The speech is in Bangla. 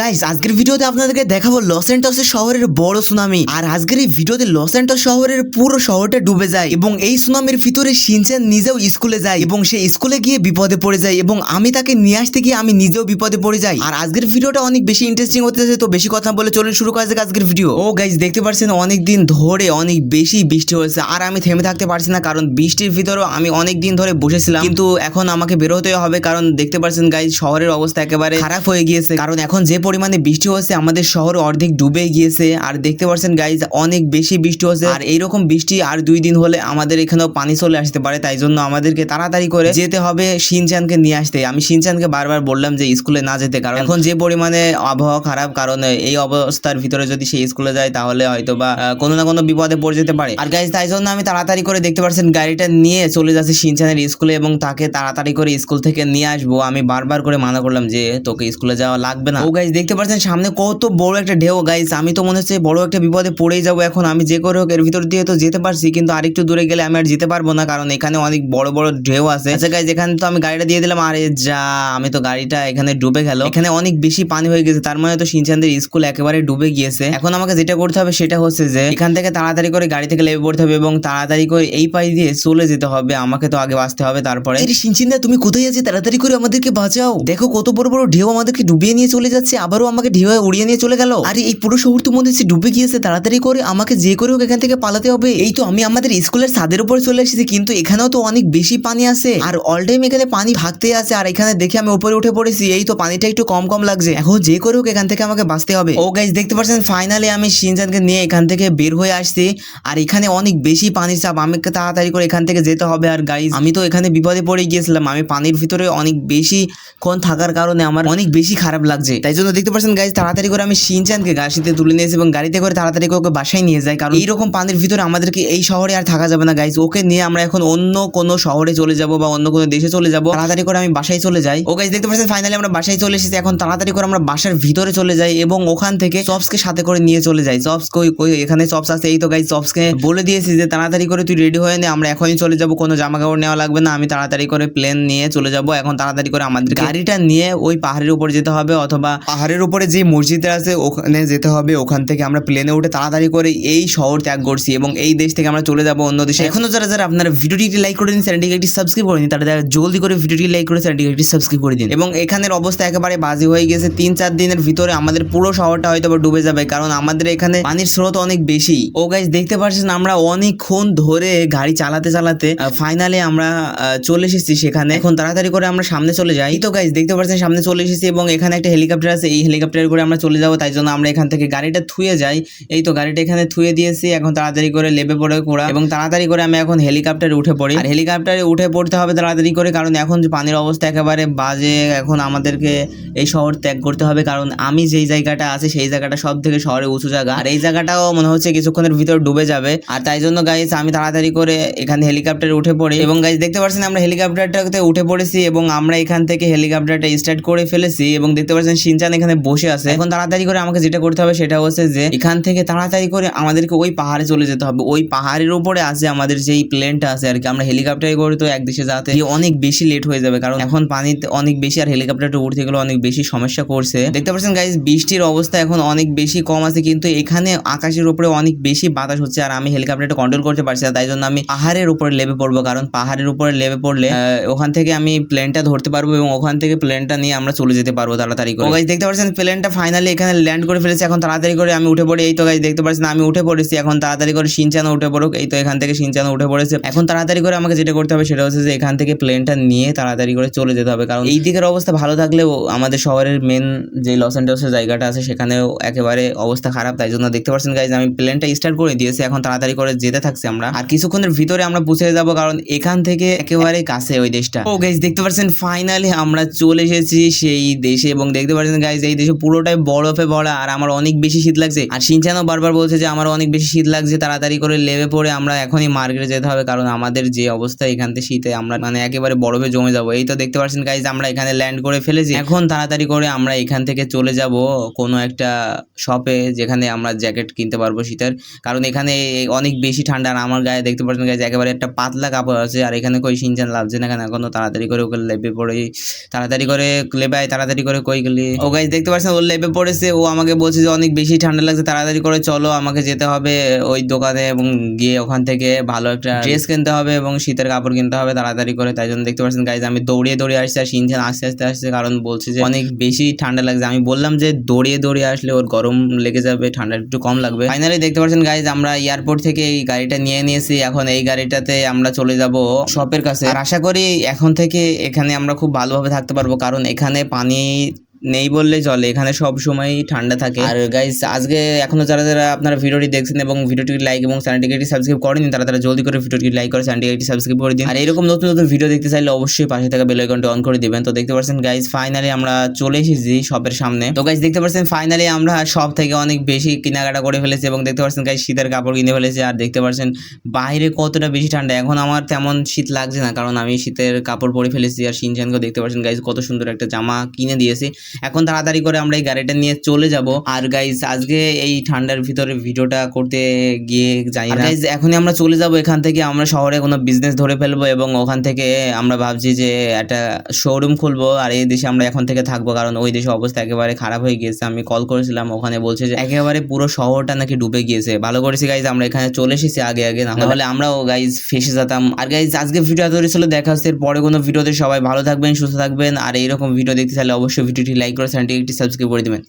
গাইস আজকের ভিডিওতে আপনাদেরকে দেখাবো লস অ্যান্টসের শহরের বড় সুনামি আর আজকের এই ভিডিওতে লস অ্যান্টস শহরের পুরো শহরটা ডুবে যায় এবং এই সুনামির ভিতরে সিনচান নিজেও স্কুলে যায় এবং সে স্কুলে গিয়ে বিপদে পড়ে যায় এবং আমি তাকে নিয়ে আসতে গিয়ে আমি নিজেও বিপদে পড়ে যাই। আর আজকের ভিডিওটা অনেক বেশি ইন্টারেস্টিং হতে তো বেশি কথা বলে চলুন শুরু করা যাক আজকের ভিডিও ও গাইস দেখতে পাচ্ছেন, অনেক দিন ধরে অনেক বেশি বৃষ্টি হয়েছে। আর আমি থেমে থাকতে পারছি না, কারণ বৃষ্টির ভিতরেও আমি অনেক দিন ধরে বসেছিলাম। কিন্তু এখন আমাকে বেরোতে হবে, কারণ দেখতে পাচ্ছেন গাইস শহরের অবস্থা একেবারে খারাপ হয়ে গিয়েছে। কারণ এখন যে পরিমাণে বৃষ্টি হচ্ছে আমাদের শহর অর্ধেক ডুবে গিয়েছে। আর দেখতে পাচ্ছেন গাইজ অনেক বেশি বৃষ্টি হচ্ছে আর এইরকম বৃষ্টি আর দুই দিন হলে আমাদের এখানেও পানি চলে আসতে পারে। তাই জন্য আমাদেরকে তাড়াতাড়ি করে যেতে হবে সিনচানকে নিয়ে আসতে। আমি সিনচানকে বারবার বললাম যে স্কুলে না যেতে, কারণ এখন যে পরিমাণে আবহাওয়া খারাপ, কারণ এই অবস্থার ভিতরে যদি সে স্কুলে যায়, তাহলে হয়তো বা কোনো না কোনো বিপদে পড়ে যেতে পারে। আর গাইজ তাই জন্য আমি তাড়াতাড়ি করে দেখতে পাচ্ছেন গাড়িটা নিয়ে চলে যাচ্ছে সিনচানের স্কুলে এবং তাকে তাড়াতাড়ি করে স্কুল থেকে নিয়ে আসব। আমি বারবার করে মানা করলাম যে, তোকে স্কুলে যাওয়া লাগবে না। ও গাইজ দেখতে পাচ্ছেন সামনে কত বড় একটা ঢেউ গাইজ আমি তো মনে হচ্ছে বড় একটা বিপদে পড়েই যাব এখন। আমি যে করে হোক এর ভিতর দিয়ে তো যেতে পারছি, কিন্তু আরেকটু দূরে গেলে আমি আর যেতে পারব না, কারণ এখানে অনেক বড় বড় ঢেউ আছে। আচ্ছা গাইজ এখানে তো আমি গাড়িটা দিয়ে দিলাম। আরে যা, আমি তো গাড়িটা এখানে ডুবে গেল। এখানে অনেক বেশি পানি হয়ে গেছে, তার মানে তো সিনচানদের স্কুল একেবারে ডুবে গিয়েছে। এখন আমাকে যেটা করতে হবে সেটা হচ্ছে যে, এখান থেকে তাড়াতাড়ি করে গাড়ি থেকে লেবে পড়তে হবে এবং তাড়াতাড়ি করে এই পাশ দিয়ে চলে যেতে হবে। আমাকে তো আগে বাঁচতে হবে তারপরে। সিনচিন্দা, তুমি কোথায় আছি? তাড়াতাড়ি করে আমাদেরকে বাঁচাও। দেখো কত বড় বড় ঢেউ আমাদেরকে ডুবিয়ে নিয়ে চলে যাচ্ছে। আবারও আমাকে ঢেউ উড়িয়ে নিয়ে চলে গেল। আরে, এই পুরো শহর তো হচ্ছে ডুবে গিয়েছে, তাড়াতাড়ি করে আমাকে যে করে হোক এখান থেকে পালাতে হবে। এই তো আমি আমাদের স্কুলের ছাদের উপরে চলে এসেছি, কিন্তু এখানেও তো অনেক বেশি পানি আছে। আর অল টাইম এখানে পানি ভাগতে আছে, আর এখানে দেখে আমি উপরে উঠে পড়েছি। এই তো পানিটা একটু কম কম লাগছে। এখন যে করে হোক এখান থেকে আমাকে বাঁচতে হবে। ও গাইজ দেখতে পাচ্ছেন ফাইনালি আমি সিনচানকে নিয়ে এখান থেকে বের হয়ে আসছি। আর এখানে অনেক বেশি পানির চাপ, আমাকে তাড়াতাড়ি করে এখান থেকে যেতে হবে। আর গাইজ আমি তো এখানে বিপদে পড়ে গিয়েছিলাম। আমি পানির ভিতরে অনেক বেশি ক্ষণ থাকার কারণে আমার অনেক বেশি খারাপ লাগছে। তাই জন্য দেখতে পাচ্ছেন গাইজ তাড়াতাড়ি করে আমি সিনচানকে গাড়িতে তুলে নিয়েছি এবং গাড়িতে করে তাড়াতাড়ি করে ওকে বাসায় নিয়ে যাই। কারণ এইরকম পানির ভিতরে আমাদেরকে এই শহরে আর থাকা যাবে না গাইজ ওকে নিয়ে আমরা এখন অন্য কোনো শহরে চলে যাব বা অন্য কোনো দেশে চলে যাব। তাড়াতাড়ি করে আমি বাসায় চলে যাই। ও গাইজ দেখতে পাচ্ছেন ফাইনালি আমরা বাসায় চলে এসেছি। এখন তাড়াতাড়ি করে আমরা বাসার ভিতরে চলে যাই এবং ওখান থেকে চপসকে সাথে করে নিয়ে চলে যাই। চপস কই কই, এখানে চপস আছে। এই তো গাইজ চপসকে বলে দিয়েছি যে, তাড়াতাড়ি করে তুই রেডি হয়ে নে, আমরা এখনই চলে যাব। কোনো জামা কাপড় নেওয়া লাগবে না। আমি তাড়াতাড়ি করে প্লেন নিয়ে চলে যাব। এখন তাড়াতাড়ি করে আমাদের গাড়িটা নিয়ে ওই পাহাড়ের উপর যেতে হবে অথবা পাহাড়ের উপরে যে মসজিদটা আছে, ওখানে যেতে হবে। ওখান থেকে আমরা প্লেনে উঠে তাড়াতাড়ি করে এই শহর ত্যাগ করছি এবং এই দেশ থেকে আমরা চলে যাব অন্য দেশে। এখনও যারা যারা আপনারা ভিডিওটি একটি লাইক করে দিন, চ্যানেলটিকে একটি সাবস্ক্রাইব করে দিন, তারা জলদি করে ভিডিওটি লাইক করে চ্যানেলটিকে একটি সাবস্ক্রাইব করে দিন। এবং এখানের অবস্থা একেবারে বাজে হয়ে গেছে। তিন চার দিনের ভিতরে আমাদের পুরো শহরটা হয়তো ডুবে যাবে, কারণ আমাদের এখানে পানির স্রোত অনেক বেশি। ও গাইজ দেখতে পাচ্ছেন আমরা অনেকক্ষণ ধরে গাড়ি চালাতে চালাতে ফাইনালি আমরা চলে এসেছি সেখানে। এখন তাড়াতাড়ি করে আমরা সামনে চলে যাই। তো গাইজ দেখতে পাচ্ছেন সামনে চলে এসেছি এবং এখানে একটা হেলিকপ্টার আছে এই হেলিকপ্টার করে আমরা চলে যাব, তাই জন্য আমরা এখান থেকে গাড়িটা থুয়ে যাই। এই তো গাড়িটা এখানে থুয়ে দিয়েছি, এখন তাড়াতাড়ি করে লেবে পড়ে কোড়া। এবং তাড়াতাড়ি করে আমি এখন হেলিকপ্টারে উঠে পড়ি। আর হেলিকপ্টারে উঠে পড়তে হবে তাড়াতাড়ি করে, কারণ এখন পানির অবস্থা একেবারে বাজে, এখন আমাদেরকে এই শহর ত্যাগ করতে হবে। কারণ আমি যেই জায়গাটা আছে, সেই জায়গাটা সব থেকে শহরে উঁচু জায়গা। আর এই জায়গাটাও মনে হচ্ছে কিছুক্ষণের ভিতর ডুবে যাবে। আর তাই জন্য গাইজ আমি তাড়াতাড়ি করে এখানে হেলিকপ্টারে উঠে পড়ি। এবং গাইজ দেখতে পাচ্ছেন আমরা হেলিকপ্টারটাতে উঠে পড়েছি, এবং আমরা এখান থেকে হেলিকপ্টারটা স্টার্ট করে ফেলেছি। এবং দেখতে পাচ্ছেন সিনচান এখানে বসে আছে। এখন তাড়াতাড়ি করে আমাকে যেটা করতে হবে সেটা হচ্ছে যে, এখান থেকে তাড়াতাড়ি করে আমাদেরকে ওই পাহাড়ে চলে যেতে হবে। ওই পাহাড়ের উপরে আছে আমাদের যেই প্লেনটা আছে আর কি। আমরা হেলিকপ্টারে করে তো এক দেশে যাতে অনেক বেশি লেট হয়ে যাবে। কারণ এখন পানিতে অনেক বেশি আর হেলিকপ্টারটা উঠতে গেলে অনেক বেশি সমস্যা করছে। দেখতে পাচ্ছেন গাইজ বৃষ্টির অবস্থা এখন অনেক বেশি কম আছে। কিন্তু এখানে আকাশের উপরে অনেক বেশি বাতাস হচ্ছে আর আমি হেলিকপ্টারটা কন্ট্রোল করতে পারছি না। তাই জন্য আমি পাহাড়ের উপরে লেবে পড়ব। কারণ পাহাড়ের উপরে লেবে পড়লে ওখান থেকে আমি প্লেনটা ধরতে পারব এবং ওখান থেকে প্লেনটা নিয়ে আমরা চলে যেতে পারব তাড়াতাড়ি করে। দেখতে পাচ্ছেন প্লেনটা ফাইনালি এখানে ল্যান্ড করে ফেলেছে। এখন তাড়াতাড়ি করে আমি উঠে পড়ি। এই তো গাইজ দেখতে পাচ্ছেন, আমি উঠে পড়েছি। এখন তাড়াতাড়ি করে সিনচানো উঠে পড়ুক। এই তো এখান থেকে সিনচানো উঠে পড়েছে। এখন তাড়াতাড়ি করে আমাকে যেটা করতে হবে সেটা হচ্ছে যে এখান থেকে প্লেনটা নিয়ে তাড়াতাড়ি করে চলে যেতে হবে। কারণ এই দিকের অবস্থা ভালো থাকলেও আমাদের শহরের মেন যে লস অ্যান্ডোসের জায়গাটা আছে, সেখানেও একেবারে অবস্থা খারাপ। তাই জন্য দেখতে পাচ্ছেন গাইজ আমি প্লেনটা স্টার্ট করে দিয়েছি। এখন তাড়াতাড়ি করে যেতে থাকছি আমরা। আর কিছুক্ষণের ভিতরে আমরা পৌঁছে যাব, কারণ এখান থেকে একেবারে কাছে ওই দেশটা। ও গাইজ দেখতে পাচ্ছেন ফাইনালি আমরা চলে এসেছি সেই দেশে। এবং দেখতে পাচ্ছেন গাইজ এই দেশে পুরোটাই বরফে ভরা আর আমার অনেক বেশি শীত লাগছে। আর সিনচানও বারবার বলছে যে আমার অনেক বেশি শীত লাগছে, তাড়াতাড়ি করে লেবে পড়ে আমরা এখনই মার্কেটে যেতে হবে কারণ আমাদের যে অবস্থা এখান থেকে শীতে আমরা মানে একেবারে বরফে জমে যাব। এই তো দেখতে পাচ্ছেন গাইজ আমরা এখানে ল্যান্ড করে ফেলেছি। এখন তাড়াতাড়ি করে আমরা এখান থেকে চলে যাব কোনো একটা শপে যেখানে আমরা জ্যাকেট কিনতে পারব শীতের। কারণ এখানে অনেক বেশি ঠান্ডা। আর আমার গায়ে দেখতে পাচ্ছেন গাইজ একেবারে একটা পাতলা কাপড় আছে আর এখানে কই সিনচান লাগছে না কেন? এখনও তাড়াতাড়ি করে ওকে লেবে পড়ে। তাড়াতাড়ি করে লেবাই তাড়াতাড়ি করে কই গেলি? ও গাইজ গাইজ দেখতে পাচ্ছেন ওর লেপে পড়েছে। ও আমাকে বলছে যে, অনেক বেশি ঠান্ডা লাগছে, তাড়াতাড়ি করে চলো, আমাকে যেতে হবে ওই দোকানে এবং গিয়ে ওখান থেকে ভালো একটা ড্রেস কিনতে হবে এবং শীতের কাপড় কিনতে হবে তাড়াতাড়ি করে। তাই জন্য দেখতে পাচ্ছেন গাইজ আমি দৌড়িয়ে দৌড়িয়ে আসছি আর সিনচান আস্তে আস্তে আসছে কারণ বলছে যে, অনেক বেশি ঠান্ডা লাগছে। আমি বললাম যে, দৌড়িয়ে দৌড়িয়ে আসলে ওর গরম লেগে যাবে, ঠান্ডা একটু কম লাগবে। ফাইনালি দেখতে পাচ্ছেন গাইজ আমরা এয়ারপোর্ট থেকে এই গাড়িটা নিয়ে নিয়েছি। এখন এই গাড়িটাতে আমরা চলে যাব শপের কাছে। আর আশা করি এখন থেকে এখানে আমরা খুব ভালোভাবে থাকতে পারব, কারণ এখানে পানি নেই বললেই চলে, এখানে সব সময় ঠান্ডা থাকে। আর গাইস আজকে এখনও যারা যারা আপনারা ভিডিওটি দেখছেন এবং ভিডিওটিকে লাইক এবং চ্যানেলটিকে একটি সাবস্ক্রাইব করেনি তারা তারা জলদি করে ভিডিওটি লাইক করে চ্যানেলটিকে একটি সাবস্ক্রাইব করে দিন। আর এরকম নতুন নতুন ভিডিও দেখতে চাইলে অবশ্যই পাশে থাকা বেল আইকনটি অন করে দিবেন। তো দেখতে পাচ্ছেন গাইস ফাইনালি আমরা চলে এসেছি শপের সামনে। তো গাইস দেখতে পাচ্ছেন ফাইনালি আমরা শপ থেকে অনেক বেশি কেনাকাটা করে ফেলেছি এবং দেখতে পাচ্ছেন গাইস শীতের কাপড় কিনে ফেলেছি। আর দেখতে পাচ্ছেন বাইরে কতটা বেশি ঠান্ডা, এখন আমার তেমন শীত লাগছে না, কারণ আমি শীতের কাপড় পরে ফেলেছি। আর সিনচানকেও দেখতে পাচ্ছেন গাইস কত সুন্দর একটা জামা কিনে দিয়েছি। এখন তাড়াতাড়ি করে আমরা এই গাড়িটা নিয়ে চলে যাব। আর গাইজ আজকে এই ঠান্ডার ভিতরে ভিডিওটা করতে গিয়ে যাই না। গাইস এখনই আমরা চলে যাব এখান থেকে। আমরা শহরে কোনো বিজনেস ধরে ফেলব এবং ওখান থেকে আমরা ভাবছি যে একটা শোরুম খুলবো। আর এই দেশে আমরা এখন থেকে থাকব। কারণ ওই দেশে অবস্থা একেবারে খারাপ হয়ে গিয়েছে। আমি কল করেছিলাম ওখানে বলছে যে একেবারে পুরো শহরটা নাকি ডুবে গিয়েছে। ভালো করেছি গাইজ আমরা এখানে চলে এসেছি আগে আগে। না হলে আমরাও গাইজ ফেসে যেতাম। আর গাইজ আজকে ভিডিও এত ছিল দেখা হচ্ছে। পরে কোনো ভিডিওতে সবাই ভালো থাকবেন সুস্থ থাকবেন। আর এইরকম ভিডিও দেখতে চাইলে অবশ্যই ভিডিওটি লাইক করে চ্যানেলটি একটি সাবস্ক্রাইব করে দিবেন।